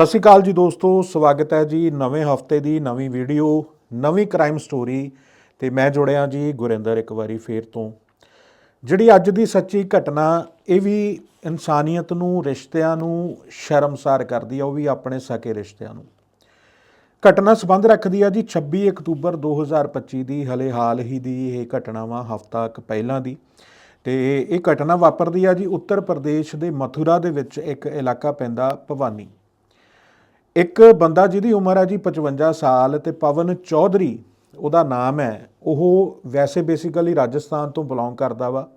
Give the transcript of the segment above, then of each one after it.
ਸਤਿ ਸ਼੍ਰੀ ਅਕਾਲ ਜੀ ਦੋਸਤੋ, ਸਵਾਗਤ ਹੈ ਜੀ ਨਵੇਂ ਹਫ਼ਤੇ ਦੀ ਨਵੀਂ ਵੀਡੀਓ, ਨਵੀਂ ਕ੍ਰਾਈਮ ਸਟੋਰੀ ਤੇ ਮੈਂ ਜੁੜਿਆ ਜੀ ਗੁਰਿੰਦਰ ਇੱਕ ਵਾਰੀ ਫੇਰ ਤੋਂ। ਜਿਹੜੀ ਅੱਜ ਦੀ ਸੱਚੀ ਘਟਨਾ, ਇਹ ਵੀ ਇਨਸਾਨੀਅਤ ਨੂੰ, ਰਿਸ਼ਤਿਆਂ ਨੂੰ ਸ਼ਰਮਸਾਰ ਕਰਦੀ ਆ, ਉਹ ਵੀ ਆਪਣੇ ਸਕੇ ਰਿਸ਼ਤਿਆਂ ਨੂੰ। ਘਟਨਾ ਸੰਬੰਧ ਰੱਖਦੀ ਆ ਜੀ 26 ਅਕਤੂਬਰ 2025 ਦੀ, ਹਲੇ ਹਾਲ ਹੀ ਦੀ ਇਹ ਘਟਨਾ ਵਾ, ਹਫ਼ਤਾ ਕੁ ਪਹਿਲਾਂ ਦੀ। ਤੇ ਇਹ ਘਟਨਾ ਵਾਪਰਦੀ ਆ ਜੀ ਉੱਤਰ ਪ੍ਰਦੇਸ਼ ਦੇ ਮਥੁਰਾ ਦੇ ਵਿੱਚ ਇੱਕ ਇਲਾਕਾ ਪੈਂਦਾ ਭਵਾਨੀ। ਇੱਕ ਬੰਦਾ ਜਿਹਦੀ ਉਮਰ ਹੈ ਜੀ 55 ਸਾਲ ਤੇ ਪਵਨ ਚੌਧਰੀ, ਉਹਦਾ ਨਾਮ ਹੈ। ਉਹ ਵੈਸੇ ਬੇਸਿਕਲੀ ਰਾਜਸਥਾਨ ਤੋਂ ਬਿਲੋਂਗ ਕਰਦਾ ਵਾ।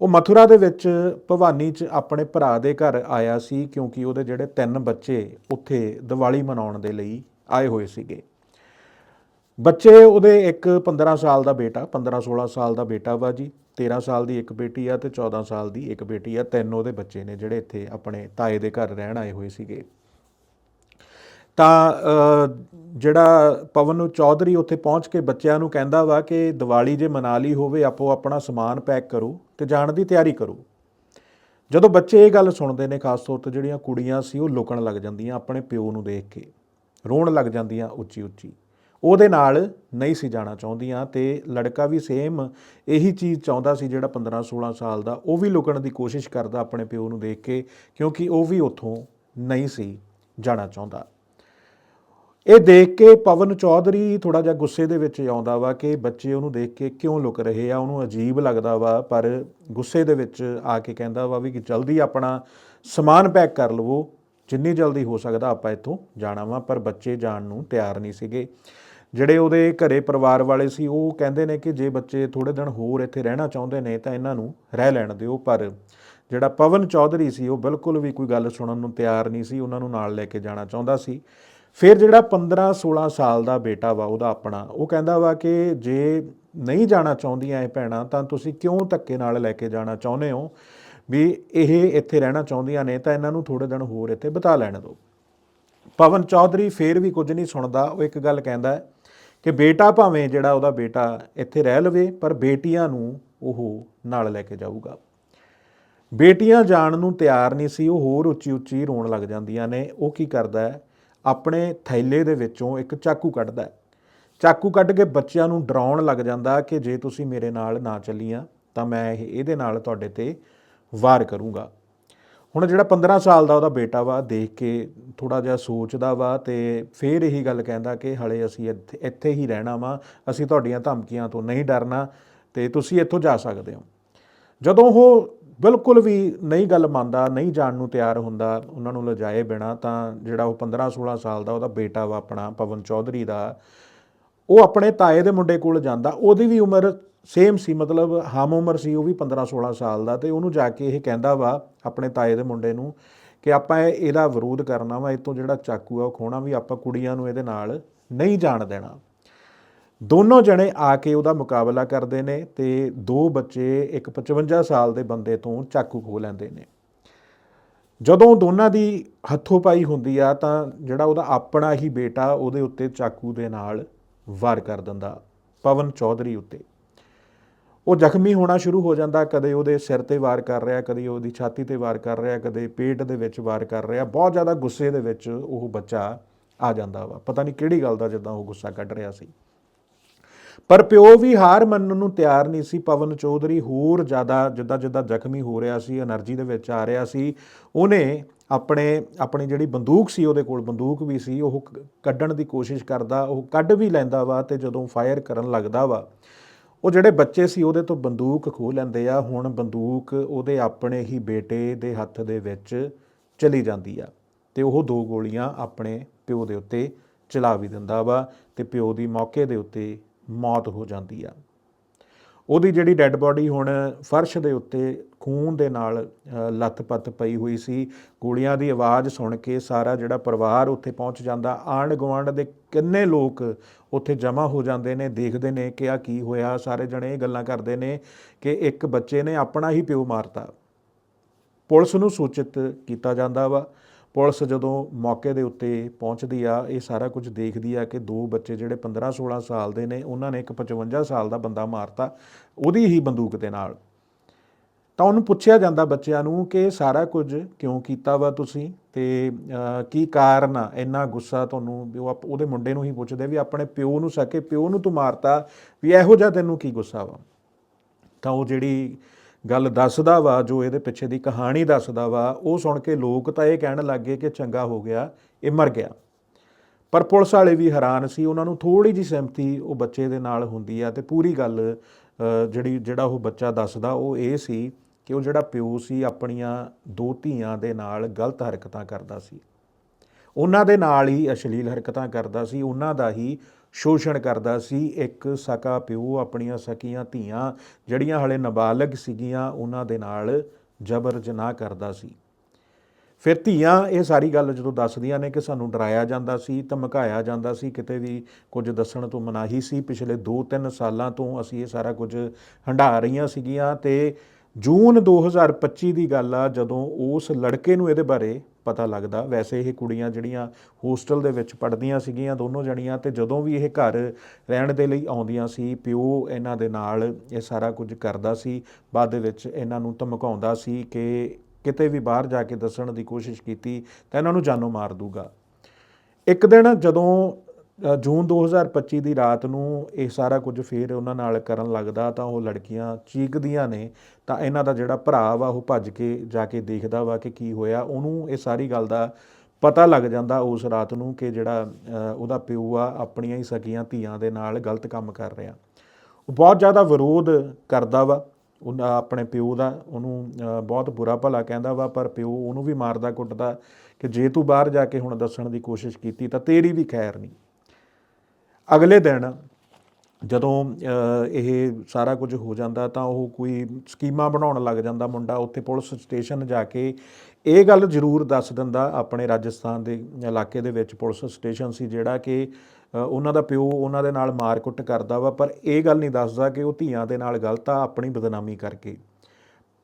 ਉਹ ਮਥੁਰਾ ਦੇ ਵਿੱਚ ਭਵਾਨੀ 'ਚ ਆਪਣੇ ਭਰਾ ਦੇ ਘਰ ਆਇਆ ਸੀ ਕਿਉਂਕਿ ਉਹਦੇ ਜਿਹੜੇ ਤਿੰਨ ਬੱਚੇ ਉੱਥੇ ਦੀਵਾਲੀ ਮਨਾਉਣ ਦੇ ਲਈ ਆਏ ਹੋਏ ਸੀਗੇ। ਬੱਚੇ ਉਹਦੇ ਇੱਕ 15 ਸਾਲ ਦਾ ਬੇਟਾ 15 16 ਸਾਲ ਦਾ ਬੇਟਾ ਵਾ ਜੀ। 13 ਸਾਲ ਦੀ ਇੱਕ ਬੇਟੀ ਆ ਤੇ 14 ਸਾਲ ਦੀ ਇੱਕ ਬੇਟੀ ਆ। ਤਿੰਨ ਉਹਦੇ ਬੱਚੇ ਨੇ ਜਿਹੜੇ ਇੱਥੇ ਆਪਣੇ ਤਾਏ ਦੇ ਘਰ ਰਹਿਣ ਆਏ ਹੋਏ ਸੀਗੇ। ਤਾਂ ਜਿਹੜਾ ਪਵਨ ਨੂੰ ਚੌਧਰੀ ਉੱਥੇ ਪਹੁੰਚ ਕੇ ਬੱਚਿਆਂ ਨੂੰ ਕਹਿੰਦਾ ਵਾ ਕਿ ਦੀਵਾਲੀ ਜੇ ਮਨਾ ਲਈ ਹੋਵੇ, ਆਪੋ ਆਪਣਾ ਸਮਾਨ ਪੈਕ ਕਰੋ ਤੇ ਜਾਣ ਦੀ ਤਿਆਰੀ ਕਰੋ। ਜਦੋਂ ਬੱਚੇ ਇਹ ਗੱਲ ਸੁਣਦੇ ਨੇ, ਖਾਸ ਤੌਰ ਤੇ ਜਿਹੜੀਆਂ ਕੁੜੀਆਂ ਸੀ, ਉਹ ਲੁਕਣ ਲੱਗ ਜਾਂਦੀਆਂ ਆਪਣੇ ਪਿਓ ਨੂੰ ਦੇਖ ਕੇ, ਰੋਣ ਲੱਗ ਜਾਂਦੀਆਂ ਉੱਚੀ ਉੱਚੀ ਉਹਦੇ ਨਾਲ ਨਹੀਂ ਸੀ ਜਾਣਾ ਚਾਹੁੰਦੀਆਂ ਤੇ ਲੜਕਾ ਵੀ ਸੇਮ ਇਹੀ ਚੀਜ਼ ਚਾਹੁੰਦਾ ਸੀ ਜਿਹੜਾ 15 16 ਸਾਲ ਦਾ, ਉਹ ਵੀ ਲੁਕਣ ਦੀ ਕੋਸ਼ਿਸ਼ ਕਰਦਾ ਆਪਣੇ ਪਿਓ ਨੂੰ ਦੇਖ ਕੇ, ਕਿਉਂਕਿ ਉਹ ਵੀ ਉੱਥੋਂ ਨਹੀਂ ਸੀ ਜਾਣਾ ਚਾਹੁੰਦਾ। ਇਹ ਦੇਖ ਕੇ ਪਵਨ ਚੌਧਰੀ ਥੋੜਾ ਜਿਹਾ ਗੁੱਸੇ ਦੇ ਵਿੱਚ ਆਉਂਦਾ ਵਾ ਕਿ ਬੱਚੇ ਉਹਨੂੰ ਦੇਖ ਕੇ ਕਿਉਂ ਲੁਕ ਰਹੇ ਆ, ਉਹਨੂੰ ਅਜੀਬ ਲੱਗਦਾ ਵਾ, ਪਰ ਗੁੱਸੇ ਦੇ ਵਿੱਚ ਆ ਕੇ ਕਹਿੰਦਾ ਵਾ ਵੀ ਕਿ ਜਲਦੀ ਆਪਣਾ ਸਮਾਨ ਪੈਕ ਕਰ ਲਵੋ, ਜਿੰਨੀ ਜਲਦੀ ਹੋ ਸਕਦਾ ਆਪਾਂ ਇੱਥੋਂ ਜਾਣਾ ਵਾ, ਪਰ ਬੱਚੇ ਜਾਣ ਨੂੰ ਤਿਆਰ ਨਹੀਂ ਸੀਗੇ। ਜਿਹੜੇ ਉਹਦੇ ਘਰੇ ਪਰਿਵਾਰ ਵਾਲੇ ਸੀ, ਉਹ ਕਹਿੰਦੇ ਨੇ ਕਿ ਜੇ ਬੱਚੇ ਥੋੜੇ ਦਿਨ ਹੋਰ ਇੱਥੇ ਰਹਿਣਾ ਚਾਹੁੰਦੇ ਨੇ ਤਾਂ ਇਹਨਾਂ ਨੂੰ ਰਹਿ ਲੈਣ ਦਿਓ, ਪਰ ਜਿਹੜਾ ਪਵਨ ਚੌਧਰੀ ਸੀ, ਉਹ ਬਿਲਕੁਲ ਵੀ ਕੋਈ ਗੱਲ ਸੁਣਨ ਨੂੰ ਤਿਆਰ ਨਹੀਂ ਸੀ, ਉਹਨਾਂ ਨੂੰ ਨਾਲ ਲੈ ਕੇ ਜਾਣਾ ਚਾਹੁੰਦਾ ਸੀ। ਫਿਰ ਜਿਹੜਾ 15 16 ਸਾਲ ਦਾ ਬੇਟਾ ਵਾ ਉਹਦਾ ਆਪਣਾ, ਉਹ ਕਹਿੰਦਾ ਵਾ ਕਿ ਜੇ ਨਹੀਂ ਜਾਣਾ ਚਾਹੁੰਦੀਆਂ ਇਹ ਭੈਣਾਂ, ਤਾਂ ਤੁਸੀਂ ਕਿਉਂ ਧੱਕੇ ਨਾਲ ਲੈ ਕੇ ਜਾਣਾ ਚਾਹੁੰਦੇ ਹੋ? ਵੀ ਇਹ ਇੱਥੇ ਰਹਿਣਾ ਚਾਹੁੰਦੀਆਂ ਨੇ, ਤਾਂ ਇਹਨਾਂ ਨੂੰ ਥੋੜੇ ਦਿਨ ਹੋਰ ਇੱਥੇ ਬਿਤਾ ਲੈਣ ਦਿਓ। ਪਵਨ ਚੌਧਰੀ ਫੇਰ ਵੀ ਕੁਝ ਨਹੀਂ ਸੁਣਦਾ, ਉਹ ਇੱਕ ਗੱਲ ਕਹਿੰਦਾ ਕਿ ਬੇਟਾ ਭਾਵੇਂ ਜਿਹੜਾ ਉਹਦਾ ਬੇਟਾ ਇੱਥੇ ਰਹਿ ਲਵੇ, ਪਰ ਬੇਟੀਆਂ ਨੂੰ ਉਹ ਨਾਲ ਲੈ ਕੇ ਜਾਊਗਾ। ਬੇਟੀਆਂ ਜਾਣ ਨੂੰ ਤਿਆਰ ਨਹੀਂ ਸੀ, ਉਹ ਹੋਰ ਉੱਚੀ ਉੱਚੀ ਰੋਣ ਲੱਗ ਜਾਂਦੀਆਂ ਨੇ। ਉਹ ਕੀ ਕਰਦਾ ਹੈ? ਆਪਣੇ ਥੈਲੇ ਦੇ ਵਿੱਚੋਂ ਇੱਕ ਚਾਕੂ ਕੱਢਦਾ ਹੈ। ਚਾਕੂ ਕੱਢ ਕੇ ਬੱਚਿਆਂ ਨੂੰ ਡਰਾਉਣ ਲੱਗ ਜਾਂਦਾ ਕਿ ਜੇ ਤੁਸੀਂ ਮੇਰੇ ਨਾਲ ਨਾ ਚੱਲੀਆਂ, ਤਾਂ ਮੈਂ ਇਹ, ਇਹਦੇ ਨਾਲ ਤੁਹਾਡੇ ਤੇ ਵਾਰ ਕਰੂੰਗਾ। ਹੁਣ ਜਿਹੜਾ 15 ਸਾਲ ਦਾ ਉਹਦਾ ਬੇਟਾ ਵਾ, ਦੇਖ ਕੇ ਥੋੜਾ ਜਿਹਾ ਸੋਚਦਾ ਵਾ ਤੇ ਫੇਰ ਇਹੀ ਗੱਲ ਕਹਿੰਦਾ ਕਿ ਹਲੇ ਅਸੀਂ ਇੱਥੇ ਇੱਥੇ ਹੀ ਰਹਿਣਾ ਵਾ, ਅਸੀਂ ਤੁਹਾਡੀਆਂ ਧਮਕੀਆਂ ਤੋਂ ਨਹੀਂ ਡਰਨਾ ਤੇ ਤੁਸੀਂ ਇੱਥੋਂ ਜਾ ਸਕਦੇ ਹੋ। ਜਦੋਂ ਉਹ ਬਿਲਕੁਲ ਵੀ ਨਹੀਂ ਗੱਲ ਮੰਨਦਾ, ਨਹੀਂ ਜਾਣ ਨੂੰ ਤਿਆਰ ਹੁੰਦਾ, ਉਹਨਾਂ ਨੂੰ ਲਜਾਏ ਬਿਨਾ, ਤਾਂ ਜਿਹੜਾ ਉਹ 15 16 ਸਾਲ ਦਾ ਉਹਦਾ ਬੇਟਾ ਵਾ ਆਪਣਾ, ਪਵਨ ਚੌਧਰੀ ਦਾ, ਉਹ ਆਪਣੇ ਤਾਏ ਦੇ ਮੁੰਡੇ ਕੋਲ ਜਾਂਦਾ, ਉਹਦੀ ਵੀ ਉਮਰ ਸੇਮ ਸੀ, ਮਤਲਬ ਹਮ ਉਮਰ ਸੀ, ਉਹ ਵੀ 15 16 ਸਾਲ ਦਾ, ਤੇ ਉਹਨੂੰ ਜਾ ਕੇ ਇਹ ਕਹਿੰਦਾ ਵਾ, ਆਪਣੇ ਤਾਏ ਦੇ ਮੁੰਡੇ ਨੂੰ, ਕਿ ਆਪਾਂ ਇਹ- ਇਹਦਾ ਵਿਰੋਧ ਕਰਨਾ ਵਾ ਇਤੋਂ ਜਿਹੜਾ ਚਾਕੂ ਆ ਉਹ ਖੋਣਾ ਵੀ ਆਪਾਂ ਕੁੜੀਆਂ ਨੂੰ ਇਹਦੇ ਨਾਲ ਨਹੀਂ ਜਾਣ ਦੇਣਾ। ਦੋਨੋਂ ਜਣੇ ਆ ਕੇ ਉਹਦਾ ਮੁਕਾਬਲਾ ਕਰਦੇ ਨੇ ਤੇ ਦੋ ਬੱਚੇ ਇੱਕ 55 ਸਾਲ ਦੇ ਬੰਦੇ ਤੋਂ ਚਾਕੂ ਖੋ ਲੈਂਦੇ ਨੇ। ਜਦੋਂ ਦੋਨਾਂ ਦੀ ਹੱਥੋਂ ਪਾਈ ਹੁੰਦੀ ਆ ਤਾਂ ਜਿਹੜਾ ਉਹਦਾ ਆਪਣਾ ਹੀ ਬੇਟਾ ਉਹਦੇ ਉੱਤੇ ਚਾਕੂ ਦੇ ਨਾਲ ਵਾਰ ਕਰ ਦਿੰਦਾ, ਪਵਨ ਚੌਧਰੀ ਉੱਤੇ। ਉਹ ਜ਼ਖਮੀ ਹੋਣਾ ਸ਼ੁਰੂ ਹੋ ਜਾਂਦਾ, ਕਦੇ ਉਹਦੇ ਸਿਰ ਤੇ ਵਾਰ ਕਰ ਰਿਹਾ, ਕਦੇ ਉਹਦੀ ਛਾਤੀ ਤੇ ਵਾਰ ਕਰ ਰਿਹਾ, ਕਦੇ ਪੇਟ ਦੇ ਵਿੱਚ ਵਾਰ ਕਰ ਰਿਹਾ, ਬਹੁਤ ਜ਼ਿਆਦਾ ਗੁੱਸੇ ਦੇ ਵਿੱਚ ਉਹ ਬੱਚਾ ਆ ਜਾਂਦਾ ਵਾ। ਪਤਾ ਨਹੀਂ ਕਿਹੜੀ ਗੱਲ ਦਾ ਜਿੱਦਾਂ ਉਹ ਗੁੱਸਾ ਕੱਢ ਰਿਹਾ ਸੀ। ਪਰ ਪਿਓ ਵੀ ਹਾਰ ਮੰਨਣ ਨੂੰ ਤਿਆਰ ਨਹੀਂ ਸੀ। ਪਵਨ ਚੌਧਰੀ ਹੋਰ ਜ਼ਿਆਦਾ ਜਿੱਦਾਂ ਜਿੱਦਾਂ ਜ਼ਖਮੀ ਹੋ ਰਿਹਾ ਸੀ, એનર્ਜੀ ਦੇ ਵਿੱਚ ਆ ਰਿਹਾ ਸੀ, ਉਹਨੇ ਆਪਣੇ, ਆਪਣੀ ਜਿਹੜੀ ਬੰਦੂਕ ਸੀ ਉਹਦੇ ਕੋਲ, ਬੰਦੂਕ ਵੀ ਸੀ, ਉਹ ਕੱਢਣ ਦੀ ਕੋਸ਼ਿਸ਼ ਕਰਦਾ, ਉਹ ਕੱਢ ਵੀ ਲੈਂਦਾ ਵਾ ਤੇ ਜਦੋਂ ਫਾਇਰ ਕਰਨ ਲੱਗਦਾ ਵਾ, ਉਹ ਜਿਹੜੇ ਬੱਚੇ ਸੀ ਉਹਦੇ ਤੋਂ ਬੰਦੂਕ ਖੋਹ ਲੈਂਦੇ ਆ, ਹੁਣ ਬੰਦੂਕ ਉਹਦੇ ਆਪਣੇ ਹੀ ਬੇਟੇ ਦੇ ਹੱਥ ਦੇ ਵਿੱਚ ਚਲੀ ਜਾਂਦੀ ਆ ਤੇ ਉਹ ਦੋ ਗੋਲੀਆਂ ਆਪਣੇ ਪਿਓ ਦੇ ਉੱਤੇ ਚਲਾ ਵੀ ਦਿੰਦਾ ਵਾ ਤੇ ਪਿਓ ਦੀ ਮੌਕੇ ਦੇ ਉੱਤੇ ਮੌਤ ਹੋ ਜਾਂਦੀ ਆ। ਉਹਦੀ ਜਿਹੜੀ ਡੈੱਡ ਬਾਡੀ ਹੁਣ ਫਰਸ਼ ਦੇ ਉੱਤੇ ਖੂਨ ਦੇ ਨਾਲ ਅ, ਲੱਥ-ਪੱਥ ਪਈ ਹੋਈ ਸੀ। ਗੋਲੀਆਂ ਦੀ ਆਵਾਜ਼ ਸੁਣ ਕੇ ਸਾਰਾ ਜਿਹੜਾ ਪਰਿਵਾਰ ਉੱਥੇ ਪਹੁੰਚ ਜਾਂਦਾ। ਆਂਢ ਗੁਆਂਢ ਦੇ ਕਿੰਨੇ ਲੋਕ ਉੱਥੇ ਜਮ੍ਹਾਂ ਹੋ ਜਾਂਦੇ ਨੇ ਦੇਖਦੇ ਨੇ ਕਿ ਆ ਕੀ ਹੋਇਆ। ਸਾਰੇ ਜਣੇ ਇਹ ਗੱਲਾਂ ਕਰਦੇ ਨੇ ਕਿ ਇੱਕ ਬੱਚੇ ਨੇ ਆਪਣਾ ਹੀ ਪਿਓ ਮਾਰਤਾ। ਪੁਲਿਸ ਨੂੰ ਸੂਚਿਤ ਕੀਤਾ ਜਾਂਦਾ ਵਾ ਪੁਲਿਸ ਜਦੋਂ ਮੌਕੇ ਦੇ ਉੱਤੇ ਪਹੁੰਚਦੀ ਆ, ਇਹ ਸਾਰਾ ਕੁਝ ਦੇਖਦੀ ਆ ਕਿ ਦੋ ਬੱਚੇ ਜਿਹੜੇ 15 16 ਸਾਲ ਦੇ ਨੇ, ਉਹਨਾਂ ਨੇ ਇੱਕ 55 ਸਾਲ ਦਾ ਬੰਦਾ ਮਾਰਤਾ ਉਹਦੀ ਹੀ ਬੰਦੂਕ ਦੇ ਨਾਲ। ਤਾਂ ਉਹਨੂੰ ਪੁੱਛਿਆ ਜਾਂਦਾ ਬੱਚਿਆਂ ਨੂੰ ਕਿ ਸਾਰਾ ਕੁਝ ਕਿਉਂ ਕੀਤਾ ਵਾ ਤੁਸੀਂ? ਤੇ ਕੀ ਕਾਰਨ ਆ? ਇੰਨਾ ਗੁੱਸਾ ਤੁਹਾਨੂੰ ਵੀ ਉਹ ਆਪ- ਉਹਦੇ ਮੁੰਡੇ ਨੂੰ ਹੀ ਪੁੱਛਦੇ ਵੀ ਆਪਣੇ ਪਿਓ ਨੂੰ ਸਕੇ, ਪਿਓ ਨੂੰ ਤੂੰ ਮਾਰਤਾ, ਵੀ ਇਹੋ ਜਿਹਾ ਤੈਨੂੰ ਕੀ ਗੁੱਸਾ ਵਾ? ਤਾਂ ਉਹ ਜਿਹੜੀ ਗੱਲ ਦੱਸਦਾ ਵਾ, ਜੋ ਇਹਦੇ ਪਿੱਛੇ ਦੀ ਕਹਾਣੀ ਦੱਸਦਾ ਵਾ, ਉਹ ਸੁਣ ਕੇ ਲੋਕ ਤਾਂ ਇਹ ਕਹਿਣ ਲੱਗੇ ਕਿ ਚੰਗਾ ਹੋ ਗਿਆ, ਇਹ ਮਰ ਗਿਆ। ਪਰ ਪੁਲਿਸ ਵਾਲੇ ਵੀ ਹੈਰਾਨ ਸੀ, ਉਹਨਾਂ ਨੂੰ ਥੋੜੀ ਜੀ ਸਹਿਮਤੀ ਉਹ ਬੱਚੇ ਦੇ ਨਾਲ ਹੁੰਦੀ ਆ, ਤੇ ਪੂਰੀ ਗੱਲ ਜਿਹੜੀ, ਜਿਹੜਾ ਉਹ ਬੱਚਾ ਦੱਸਦਾ, ਉਹ ਇਹ ਸੀ ਕਿ ਉਹ ਜਿਹੜਾ ਪਿਓ ਸੀ, ਆਪਣੀਆਂ ਦੋ ਧੀਆਂ ਦੇ ਨਾਲ ਗਲਤ ਹਰਕਤਾਂ ਕਰਦਾ ਸੀ। ਉਹਨਾਂ ਦੇ ਨਾਲ ਹੀ ਅਸ਼ਲੀਲ ਹਰਕਤਾਂ ਕਰਦਾ ਸੀ, ਉਹਨਾਂ ਦਾ ਹੀ ਸ਼ੋਸ਼ਣ ਕਰਦਾ ਸੀ। ਇੱਕ ਸਕਾ ਪਿਓ ਆਪਣੀਆਂ ਸਕੀਆਂ ਧੀਆਂ ਜਿਹੜੀਆਂ ਹਲੇ ਨਾਬਾਲਗ ਸੀਗੀਆਂ, ਉਹਨਾਂ ਦੇ ਨਾਲ ਜਬਰ ਜਨਾਹ ਕਰਦਾ ਸੀ। ਫਿਰ ਧੀਆਂ ਇਹ ਸਾਰੀ ਗੱਲ ਜਦੋਂ ਦੱਸਦੀਆਂ ਨੇ ਕਿ ਸਾਨੂੰ ਡਰਾਇਆ ਜਾਂਦਾ ਸੀ, ਧਮਕਾਇਆ ਜਾਂਦਾ ਸੀ, ਕਿਤੇ ਵੀ ਕੁਝ ਦੱਸਣ ਤੋਂ ਮਨਾਹੀ ਸੀ। ਪਿਛਲੇ 2-3 ਸਾਲਾਂ ਤੋਂ ਅਸੀਂ ਇਹ ਸਾਰਾ ਕੁਝ ਹੰਢਾ ਰਹੀਆਂ ਸੀਗੀਆਂ ਤੇ ਜੂਨ 2025 ਦੀ ਗੱਲ ਆ, ਜਦੋਂ ਉਸ ਲੜਕੇ ਨੂੰ ਇਹਦੇ ਬਾਰੇ ਪਤਾ ਲੱਗਦਾ। ਵੈਸੇ ਇਹ ਕੁੜੀਆਂ ਜਿਹੜੀਆਂ ਹੋਸਟਲ ਦੇ ਵਿੱਚ ਪੜ੍ਹਦੀਆਂ ਸੀਗੀਆਂ, ਦੋਨੋਂ ਜਣੀਆਂ, ਤੇ ਜਦੋਂ ਵੀ ਇਹ ਘਰ ਰਹਿਣ ਦੇ ਲਈ ਆਉਂਦੀਆਂ ਸੀ, ਪਿਓ ਇਹਨਾਂ ਦੇ ਨਾਲ ਇਹ ਸਾਰਾ ਕੁਝ ਕਰਦਾ ਸੀ, ਬਾਅਦ ਦੇ ਵਿੱਚ ਇਹਨਾਂ ਨੂੰ ਧਮਕਾਉਂਦਾ ਸੀ ਕਿ ਕਿਤੇ ਵੀ ਬਾਹਰ ਜਾ ਕੇ ਦੱਸਣ ਦੀ ਕੋਸ਼ਿਸ਼ ਕੀਤੀ, ਤਾਂ ਇਹਨਾਂ ਨੂੰ ਜਾਨੋਂ ਮਾਰ ਦੂਗਾ। ਇੱਕ ਦਿਨ ਜਦੋਂ ਜੂਨ 2025 ਦੀ ਰਾਤ ਨੂੰ ਇਹ ਸਾਰਾ ਕੁਝ ਫੇਰ ਉਹਨਾਂ ਨਾਲ ਕਰਨ ਲੱਗਦਾ ਤਾਂ ਉਹ ਲੜਕੀਆਂ ਚੀਕਦੀਆਂ ਨੇ, ਤਾਂ ਇਹਨਾਂ ਦਾ ਜਿਹੜਾ ਭਰਾ ਵਾ ਉਹ ਭੱਜ ਕੇ ਜਾ ਕੇ ਦੇਖਦਾ ਵਾ ਕਿ ਕੀ ਹੋਇਆ। ਉਹਨੂੰ ਇਹ ਸਾਰੀ ਗੱਲ ਦਾ ਪਤਾ ਲੱਗ ਜਾਂਦਾ ਉਸ ਰਾਤ ਨੂੰ ਕਿ ਜਿਹੜਾ ਉਹਦਾ ਪਿਓ ਆ ਆਪਣੀਆਂ ਹੀ ਸਕੀਆਂ ਧੀਆਂ ਦੇ ਨਾਲ ਗਲਤ ਕੰਮ ਕਰ ਰਿਹਾ। ਉਹ ਬਹੁਤ ਜ਼ਿਆਦਾ ਵਿਰੋਧ ਕਰਦਾ ਵਾ। ਉਹਨਾਂ ਆਪਣੇ ਪਿਓ ਦਾ, ਉਹਨੂੰ ਬਹੁਤ ਬੁਰਾ ਭਲਾ ਕਹਿੰਦਾ ਵਾ, ਪਰ ਪਿਓ ਉਹਨੂੰ ਵੀ ਮਾਰਦਾ ਕੁੱਟਦਾ ਕਿ ਜੇ ਤੂੰ ਬਾਹਰ ਜਾ ਕੇ ਹੁਣ ਦੱਸਣ ਦੀ ਕੋਸ਼ਿਸ਼ ਕੀਤੀ ਤਾਂ ਤੇਰੀ ਵੀ ਖੈਰ ਨਹੀਂ। ਅਗਲੇ ਦਿਨ ਜਦੋਂ ਇਹ ਸਾਰਾ ਕੁਝ ਹੋ ਜਾਂਦਾ ਤਾਂ ਉਹ ਕੋਈ ਸਕੀਮਾਂ ਬਣਾਉਣ ਲੱਗ ਜਾਂਦਾ ਮੁੰਡਾ, ਉੱਥੇ ਪੁਲਿਸ ਸਟੇਸ਼ਨ ਜਾ ਕੇ ਇਹ ਗੱਲ ਜ਼ਰੂਰ ਦੱਸ ਦਿੰਦਾ ਆਪਣੇ ਰਾਜਸਥਾਨ ਦੇ ਇਲਾਕੇ ਦੇ ਵਿੱਚ ਪੁਲਿਸ ਸਟੇਸ਼ਨ ਸੀ ਜਿਹੜਾ ਕਿ ਉਹਨਾਂ ਦਾ ਪਿਓ ਉਹਨਾਂ ਦੇ ਨਾਲ ਮਾਰਕੁੱਟ ਕਰਦਾ ਵਾ, ਪਰ ਇਹ ਗੱਲ ਨਹੀਂ ਦੱਸਦਾ ਕਿ ਉਹ ਧੀਆਂ ਦੇ ਨਾਲ ਗਲਤ ਆ, ਆਪਣੀ ਬਦਨਾਮੀ ਕਰਕੇ।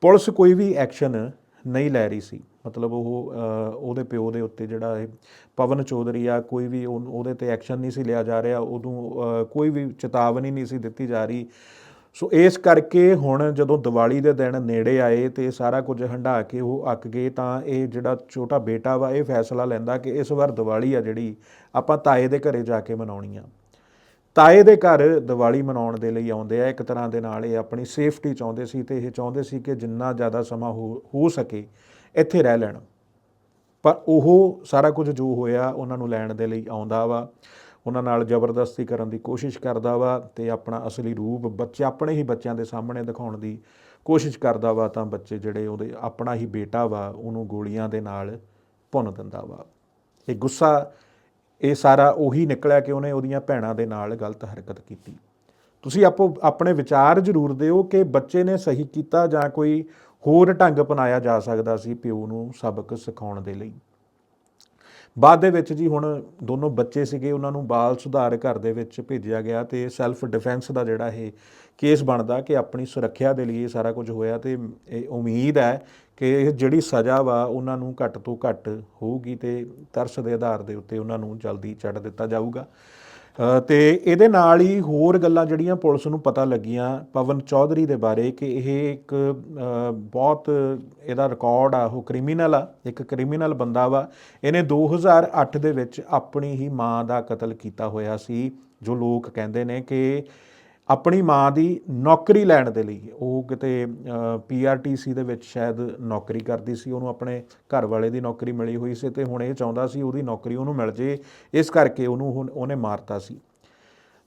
ਪੁਲਿਸ ਕੋਈ ਵੀ ਐਕਸ਼ਨ ਨਹੀਂ ਲੈ ਰਹੀ ਸੀ। ਮਤਲਬ ਉਹ ਉਹਦੇ ਪਿਓ ਦੇ ਉੱਤੇ ਜਿਹੜਾ ਇਹ ਪਵਨ ਚੌਧਰੀ ਆ, ਕੋਈ ਵੀ ਉਹ- ਉਹਦੇ ਤੇ ਐਕਸ਼ਨ ਨਹੀਂ ਸੀ ਲਿਆ ਜਾ ਰਿਹਾ ਉਦੋਂ ਕੋਈ ਵੀ ਚੇਤਾਵਨੀ ਨਹੀਂ ਸੀ ਦਿੱਤੀ ਜਾ ਰਹੀ। ਸੋ ਇਸ ਕਰਕੇ ਹੁਣ ਜਦੋਂ ਦੀਵਾਲੀ ਦੇ ਦਿਨ ਨੇੜੇ ਆਏ ਤੇ ਸਾਰਾ ਕੁਝ ਹੰਢਾ ਕੇ ਉਹ ਅੱਕ ਗਏ, ਤਾਂ ਇਹ ਜਿਹੜਾ ਛੋਟਾ ਬੇਟਾ ਵਾ, ਇਹ ਫੈਸਲਾ ਲੈਂਦਾ ਕਿ ਇਸ ਵਾਰ ਦੀਵਾਲੀ ਆ ਜਿਹੜੀ ਆਪਾਂ ਤਾਏ ਦੇ ਘਰੇ ਜਾ ਕੇ ਮਨਾਉਣੀ ਆ। ਤਾਏ ਦੇ ਘਰ ਦੀਵਾਲੀ ਮਨਾਉਣ ਦੇ ਲਈ ਆਉਂਦੇ ਆ, ਇੱਕ ਤਰ੍ਹਾਂ ਦੇ ਨਾਲ ਇਹ ਆਪਣੀ ਸੇਫਟੀ ਚਾਹੁੰਦੇ ਸੀ ਤੇ ਇਹ ਚਾਹੁੰਦੇ ਸੀ ਕਿ ਜਿੰਨਾ ਜ਼ਿਆਦਾ ਸਮਾਂ ਹੋ ਹੋ ਸਕੇ ਇੱਥੇ ਰਹਿ ਲੈਣ। ਪਰ ਉਹ ਸਾਰਾ ਕੁਝ ਜੋ ਹੋਇਆ, ਉਹਨਾਂ ਨੂੰ ਲੈਣ ਦੇ ਲਈ ਆਉਂਦਾ ਵਾ। ਉਹਨਾਂ ਨਾਲ ਜ਼ਬਰਦਸਤੀ ਕਰਨ ਦੀ ਕੋਸ਼ਿਸ਼ ਕਰਦਾ ਵਾ ਤੇ ਆਪਣਾ ਅਸਲੀ ਰੂਪ ਬੱਚੇ, ਆਪਣੇ ਹੀ ਬੱਚਿਆਂ ਦੇ ਸਾਹਮਣੇ ਦਿਖਾਉਣ ਦੀ ਕੋਸ਼ਿਸ਼ ਕਰਦਾ ਵਾ ਤਾਂ ਬੱਚੇ ਜਿਹੜੇ ਉਹਦੇ ਆਪਣਾ ਹੀ ਬੇਟਾ ਵਾ, ਉਹਨੂੰ ਗੋਲੀਆਂ ਦੇ ਨਾਲ ਭੁੰਨ ਦਿੰਦਾ ਵਾ। ਇਹ ਗੁੱਸਾ, ਇਹ ਸਾਰਾ ਉਹੀ ਨਿਕਲਿਆ ਕਿ ਉਹਨੇ ਉਹਦੀਆਂ ਭੈਣਾਂ ਦੇ ਨਾਲ ਗਲਤ ਹਰਕਤ ਕੀਤੀ। ਤੁਸੀਂ ਆਪੋ, ਆਪਣੇ ਵਿਚਾਰ ਜ਼ਰੂਰ ਦਿਓ ਕਿ ਬੱਚੇ ਨੇ ਸਹੀ ਕੀਤਾ ਜਾਂ ਕੋਈ ਹੋਰ ਢੰਗ ਅਪਣਾਇਆ ਜਾ ਸਕਦਾ ਸੀ ਪਿਓ ਨੂੰ ਸਬਕ ਸਿਖਾਉਣ ਦੇ ਲਈ। ਬਾਅਦ ਦੇ ਵਿੱਚ ਜੀ ਹੁਣ ਦੋਨੋਂ ਬੱਚੇ ਸੀਗੇ, ਉਹਨਾਂ ਨੂੰ ਬਾਲ ਸੁਧਾਰ ਘਰ ਦੇ ਵਿੱਚ ਭੇਜਿਆ ਗਿਆ ਤੇ ਸੈਲਫ ਡਿਫੈਂਸ ਦਾ ਜਿਹੜਾ ਇਹ ਕੇਸ ਬਣਦਾ ਕਿ ਆਪਣੀ ਸੁਰੱਖਿਆ ਦੇ ਲਈ ਇਹ ਸਾਰਾ ਕੁਝ ਹੋਇਆ ਤੇ ਇਹ ਉਮੀਦ ਹੈ ਕਿ ਇਹ ਜਿਹੜੀ ਸਜ਼ਾ ਵਾ ਉਹਨਾਂ ਨੂੰ ਘੱਟ ਤੋਂ ਘੱਟ ਹੋਊਗੀ ਤੇ ਤਰਸ ਦੇ ਆਧਾਰ ਦੇ ਉੱਤੇ ਉਹਨਾਂ ਨੂੰ ਜਲਦੀ ਛੱਡ ਦਿੱਤਾ ਜਾਊਗਾ। ਤੇ ਇਹਦੇ ਨਾਲ ਹੀ ਹੋਰ ਗੱਲਾਂ ਜਿਹੜੀਆਂ ਪੁਲਿਸ ਨੂੰ ਪਤਾ ਲੱਗੀਆਂ, ਪਵਨ ਚੌਧਰੀ ਦੇ ਬਾਰੇ ਕਿ ਇਹ ਇੱਕ ਬਹੁਤ ਇਹਦਾ ਰਿਕਾਰਡ ਆ, ਉਹ ਕ੍ਰਿਮੀਨਲ ਆ, ਇੱਕ ਕ੍ਰਿਮੀਨਲ ਬੰਦਾ ਵਾ। ਇਹਨੇ 2008 ਦੇ ਵਿੱਚ ਆਪਣੀ ਹੀ ਮਾਂ ਦਾ ਕਤਲ ਕੀਤਾ ਹੋਇਆ ਸੀ, ਜੋ ਲੋਕ ਕਹਿੰਦੇ ਨੇ ਕਿ ਆਪਣੀ ਮਾਂ ਦੀ ਨੌਕਰੀ ਲੈਣ ਦੇ ਲਈ। ਉਹ ਕਿਤੇ ਪੀਆਰਟੀਸੀ ਦੇ ਵਿੱਚ ਸ਼ਾਇਦ ਨੌਕਰੀ ਕਰਦੀ ਸੀ, ਉਹਨੂੰ ਆਪਣੇ ਘਰ ਵਾਲੇ ਦੀ ਨੌਕਰੀ ਮਿਲੀ ਹੋਈ ਸੀ ਤੇ ਹੁਣ ਇਹ ਚਾਹੁੰਦਾ ਸੀ ਉਹਦੀ ਨੌਕਰੀ ਉਹਨੂੰ ਮਿਲ ਜੇ। ਇਸ ਕਰਕੇ ਉਹਨੂੰ ਹੁਣ ਉਹਨੇ ਮਾਰਤਾ ਸੀ।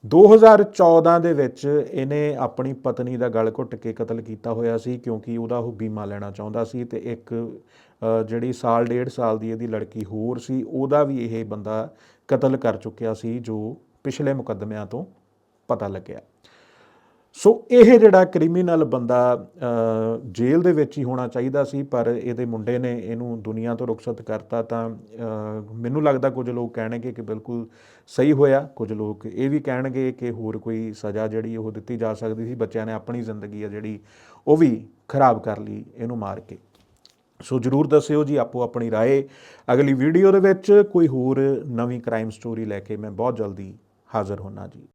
2014 ਦੇ ਵਿੱਚ ਇਹਨੇ ਆਪਣੀ ਪਤਨੀ ਦਾ ਗਲ ਘੁੱਟ ਕੇ ਕਤਲ ਕੀਤਾ ਹੋਇਆ ਸੀ, ਕਿਉਂਕਿ ਉਹਦਾ ਉਹ ਬੀਮਾ ਲੈਣਾ ਚਾਹੁੰਦਾ ਸੀ ਤੇ ਇੱਕ ਜਿਹੜੀ ਸਾਲ, ਡੇਢ ਸਾਲ ਦੀ ਇਹਦੀ ਲੜਕੀ ਹੋਰ ਸੀ, ਉਹਦਾ ਵੀ ਇਹ ਬੰਦਾ ਕਤਲ ਕਰ ਚੁੱਕਿਆ ਸੀ, ਜੋ ਪਿਛਲੇ ਮੁਕੱਦਮਿਆਂ ਤੋਂ ਪਤਾ ਲੱਗਿਆ। ਸੋ ਇਹ ਜਿਹੜਾ ਕ੍ਰਿਮੀਨਲ ਬੰਦਾ ਅ, ਜੇਲ੍ਹ ਦੇ ਵਿੱਚ ਹੀ ਹੋਣਾ ਚਾਹੀਦਾ ਸੀ ਪਰ ਇਹਦੇ ਮੁੰਡੇ ਨੇ ਇਹਨੂੰ ਦੁਨੀਆ ਤੋਂ ਰੁਖਸਤ ਕਰਤਾ ਤਾਂ ਅ, ਮੈਨੂੰ ਲੱਗਦਾ ਕੁਝ ਲੋਕ ਕਹਿਣਗੇ ਕਿ ਬਿਲਕੁਲ ਸਹੀ ਹੋਇਆ ਕੁਝ ਲੋਕ ਇਹ ਵੀ ਕਹਿਣਗੇ ਕਿ ਹੋਰ ਕੋਈ ਸਜ਼ਾ ਜਿਹੜੀ ਉਹ ਦਿੱਤੀ ਜਾ ਸਕਦੀ ਸੀ ਬੱਚਿਆਂ ਨੇ ਆਪਣੀ ਜ਼ਿੰਦਗੀ ਆ ਜਿਹੜੀ ਉਹ ਵੀ ਖਰਾਬ ਕਰ ਲਈ ਇਹਨੂੰ ਮਾਰ ਕੇ ਸੋ ਜਰੂਰ ਦੱਸਿਓ ਜੀ ਆਪੋ ਆਪਣੀ رائے ਅਗਲੀ ਵੀਡੀਓ ਦੇ ਵਿੱਚ ਕੋਈ ਹੋਰ ਨਵੀਂ ਕ੍ਰਾਈਮ ਸਟੋਰੀ ਲੈ ਕੇ ਮੈਂ ਬਹੁਤ ਜਲਦੀ ਹਾਜ਼ਰ ਹੋਣਾ ਜੀ